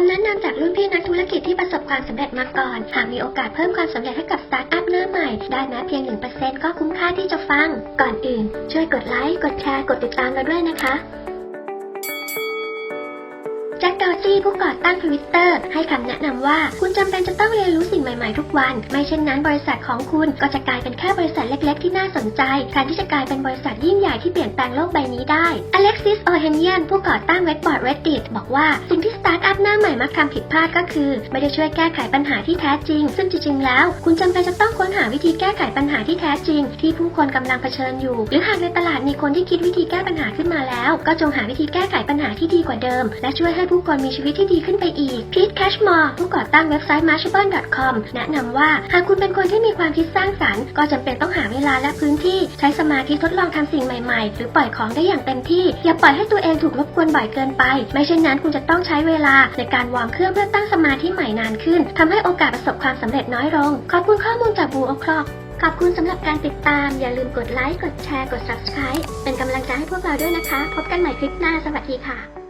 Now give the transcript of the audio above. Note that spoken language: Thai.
ำแนะนำจากรุ่นพี่นักธุรกิจที่ประสบความสำเร็จมาก่อน หากมีโอกาสเพิ่มความสำเร็จให้กับสตาร์ทอัพหน้าใหม่ ได้แม้เพียง 1%ก็คุ้มค่าที่จะฟัง ก่อนอื่น ช่วยกดไลค์ กดแชร์ กดติดตามเราด้วยนะคะแจ็คดอร์ซี่ผู้ก่อตั้งทวิตเตอร์ให้คำแนะนำว่า คุณจำเป็นจะต้องเรียนรู้สิ่งใหม่ๆทุกวัน ไม่เช่นนั้นบริษัทของคุณก็จะกลายเป็นแค่บริษัทเล็กๆ ที่น่าสนใจแทนที่จะกลายเป็นบริษัทยิ่งใหญ่ที่เปลี่ยนแปลงโลกใบนี้ได้อเล็กซิส โอเฮเนียนผู้ก่อตั้งเว็บบอร์ด Reddit บอกว่า สิ่งที่สตาร์ทอัพหน้า ม่มักทำผิดพลาดก็คือ ไม่ได้ช่วยแก้ไขปัญหาที่แท้จริง ซึ่งจริงๆแล้ว คุณจำเป็นจะต้องค้นหาวิธีแก้ไขปัญหาที่แท้จริง ที่ผู้คนกำลังเผชิญอยู่ หรือหากในตลาดมีคนที่คิดวิธีแก้ปัญหาขึ้นมาแล้ว ก็จงหาวิธีแก้ไขปัญหาที่ดีกว่าเดิม และช่วยให้ผู้คนมีชีวิตที่ดีขึ้นไปอีกพีทแคชมอร์ผู้ก่อตั้งเว็บไซต์ mashable.com แนะนำว่าหากคุณเป็นคนที่มีความคิดสร้างสรรค์ ก็จำเป็นต้องหาเวลาและพื้นที่ใช้สมาธิทดลองทำสิ่งใหม่ๆ หรือปล่อยของได้อย่างเต็มที่อย่าปล่อยให้ตัวเองถูกรบกวนบ่อยเกินไป ไม่เช่นนั้นคุณจะต้องใช้เวลาในการการวางเครื่องเพื่อตั้งสมาธิใหม่นานขึ้นทำให้โอกาสประสบความสำเร็จน้อยลง ขอบคุณข้อมูลจากบูโอคลอกขอบคุณสำหรับการติดตาม อย่าลืมกดไลค์ กดแชร์ กด subscribe เป็นกำลังใจให้พวกเราด้วยนะคะ พบกันใหม่คลิปหน้า สวัสดีค่ะ